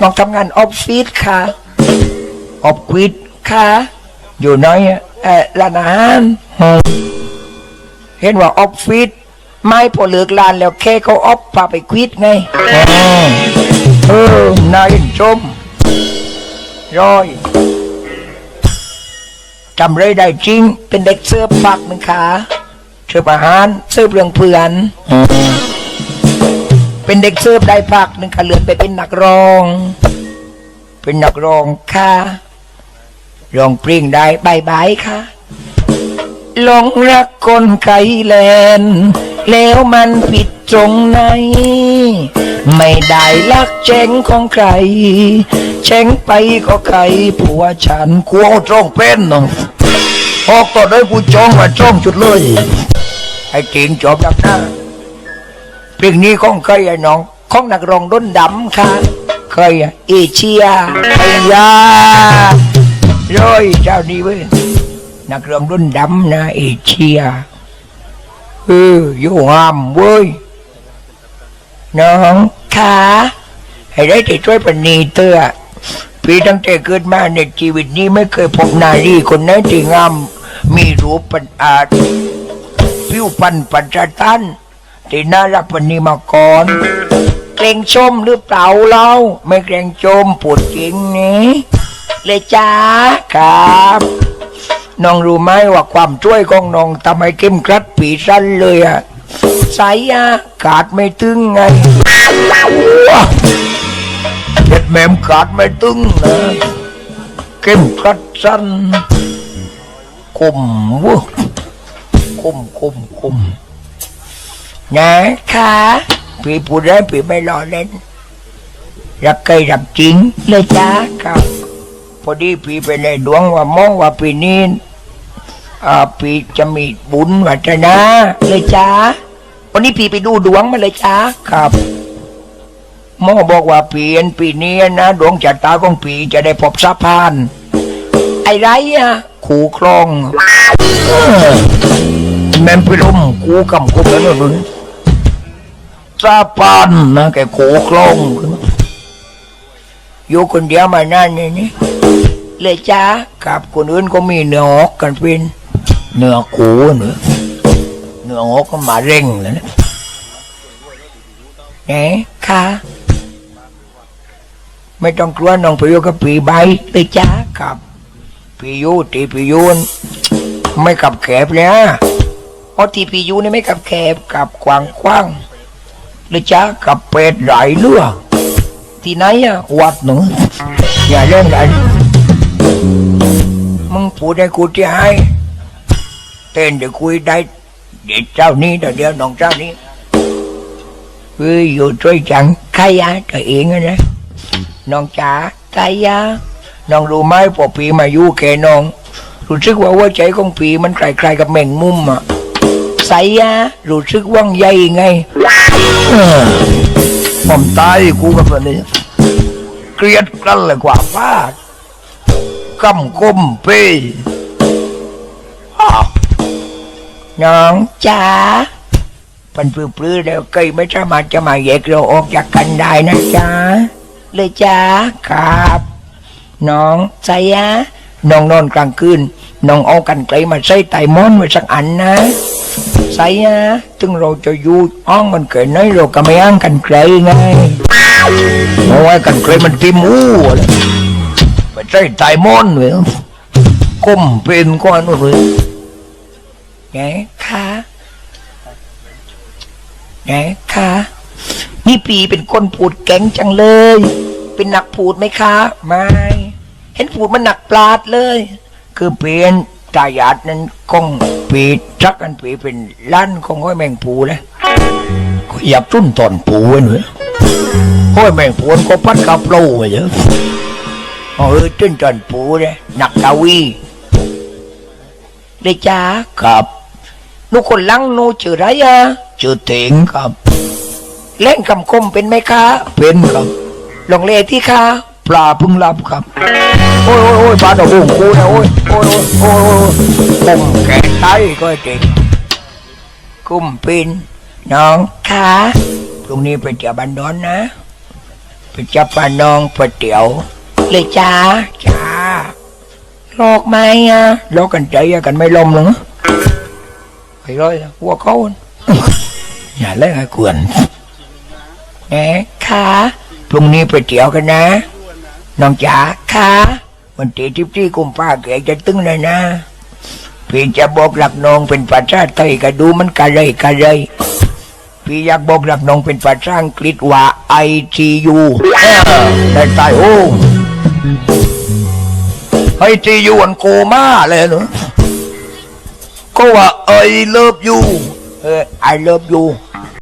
น้องทำงานออฟฟิศค่ะออฟฟิศค่ะ อยู่น้อยเอ่อร้านอาหารเห็นว่าออฟฟิศไม่พอเลิกลานแล้วแค่เขาออฟพาไปควิดไงเออนายชมร้อยจำเลยได้จริง เป็นเด็กเสื้อปักหนึ่งขาเสิร์ฟอาหารเสิร์ฟเรื่องเพื่อน เป็นเด็กเสิร์ฟได้พักหนึ่งค่ะเลื่อนไปเป็นนักร้อง เป็นนักร้องค่ะร้องเพลงได้บายบายค่ะหลงรักคนไกลแลน แล้วมันผิดตรงไหน ไม่ได้รักเจงของใคร เจงไปก็ใครผัวฉันกลัวจ้องเป็นเนาะออกต่อได้กูจ้องมาจ้องจุดเลย ไอ้จริงจบดักหน้า เพลงนี้ของเคยไอ้น้องของนักร้องด้นดำค่ะเคยอะเอเชียไอ้ยาร้อยเจ้านี้เว้ยนักร้องด้นดำนะเอเชียเอออยู่งามเว้ยน้องค่ะให้ได้แต่ช่วยปณีเตอร์พี่ตั้งแต่เกิดมาในชีวิตนี้ไม่เคยพบนารีคนไหนที่งามมีรูปปันอาจผิวปันปัจจตัน ที่น่ารักปานนี้มาก่อน เกรงชมหรือเปล่าเราไม่เกรงชมพูดจริงนี่เลยจ้าครับน้องรู้ไหมว่าความช่วยของน้องทำให้เข้มกรัดปีสั้นเลยอะใส่อะขาดไม่ตึงไงเจ็ดแมมขาดไม่ตึงนะเข้มกรัดสั้นคมเวะคมคมคม นะคะพี่พูดได้พี่ไม่ล้อเล่น รักใครรักจริงเลยจ้าครับพอดีพี่ไปในดวงว่ามองว่าปีนี้อ่าพี่จะมีบุญวัฒนาเลยจ้าวันนี้พี่ไปดูดวงมาเลยจ้าครับหมอบอกว่าปีนปีนี้นะดวงชะตาของปีจะได้พบสะพาน ไอ้ไรอะขู่คลองเออแม่นไปล้มกูกำกุมแล้วนู่น ซาปานนะแกโขคลงอยู่คนเดียวมานานนี่นี่เลยจ้ากับคนอื่นก็มีเนื้อออกกันเป็นเนื้อกูเนื้อเนื้อออกก็มาเร่งเลยนะไหนค่ะ ไม่ต้องกลัวน้องไปอยู่กับปีใบเลยจ้ากับปีอยูตีปีอยูนไม่กับแคบเลยนะเพราะที่ปีอยูนี่ไม่กับแคบกับกว้างกว้าง เลยจ้ากับเป็ดไหลเลือที่ไหนอะวัดหนูอย่าเล่นกันมึงพูดให้กูที่ให้เต้นเดี๋ยวคุยได้เดี๋ยวเจ้านี้เดี๋ยวเดี๋ยวน้องเจ้านี้เฮ้ยอยู่ช่วยจังใครอะตัวเองอะนะน้องจ๋าใครอะน้องรู้ไหมพอปีมาอยู่แกน้องรู้สึกว่าหัวใจของปีมันคล้ายๆกับแมงมุมอะ ใสอะรู้สึกว่างใหญ่ไงผมตายกูกับมันนี้ เกลียดกันเลยกว่าฟาดกำกมเป้น้องจ๋าปันปลื้อๆแล้วเคยไม่สามารถจะมาแยกเราออกจากกันได้นะจ๊ะเลยจ้าครับ น้องใจยะน้องนอนกลางคืน น้องเอากันไกลมาใส่ไตม้อนไว้สักอันนะ ใส่นะถึงเราจะอยู่อ้องกันเกิดน้อยเราก็ไม่อ้างกันไกลไงเพราะว่ากันไกลมันติมูอะไรไปใส่ไตมอนเลยก้มเป็นก้อนเลยไงคะไงคะนี่ปีเป็นคนพูดแก๊งจังเลย เป็นนักพูดไหมคะ ไม่ เห็นพูดมันหนักปลาดเลย คือเป็น ตายาดนั้นคงปีจักกันปีเป็นล้านคงห้อยแมงปูเลยก็อยากจุ้นตอนปูไว้หน่อยห้อยแมงปูนก็พัดกับโลไปเยอะเออจุ้นตอนปูเลยหนักดาวีเลยจ้าครับนุคนลังนูชื่อไรอะชื่อเถงครับ เล่นคำคมเป็นไหมคะเป็นครับลองเลที่ค่ะปลาพึ่งรับครับ โอ้ย ยโอ้ยปลาตะหุ่งกูนะโอ้ยโอ้ยโอ้ยโอ้ยโอ้ยกุมแขนไตก็เจ็บกุมปินน้องค่ะพรุ่งนี้ไปเที่ยวบันดอนนะไปเป็นจับปลาน้องปลาเตี๋ยว เลยจ้าจ้าหลอกไหมอะหลอกกันใจอะกันไม่ลมหรอกไอ้ร้อยหัวเขาน่ะอย่าเล่นไอ้กวนแหมค่ะพรุ่งนี้ไปเตี๋ยวกันนะ น้องจ๋าค่ะ วันที่ทิพที่กุมภาเกจะตึงเลยนะ พี่จะบอกหลักนองเป็นภาษาไทยก็ดูมันกะเลยกะเลยพี่อยากบอกหลักนองเป็นภาษาอังกฤษว่า ITU ได้ตายโอ้ไอทียูอันโกมาเลยเนอะก็ว่า I love you เออ I love you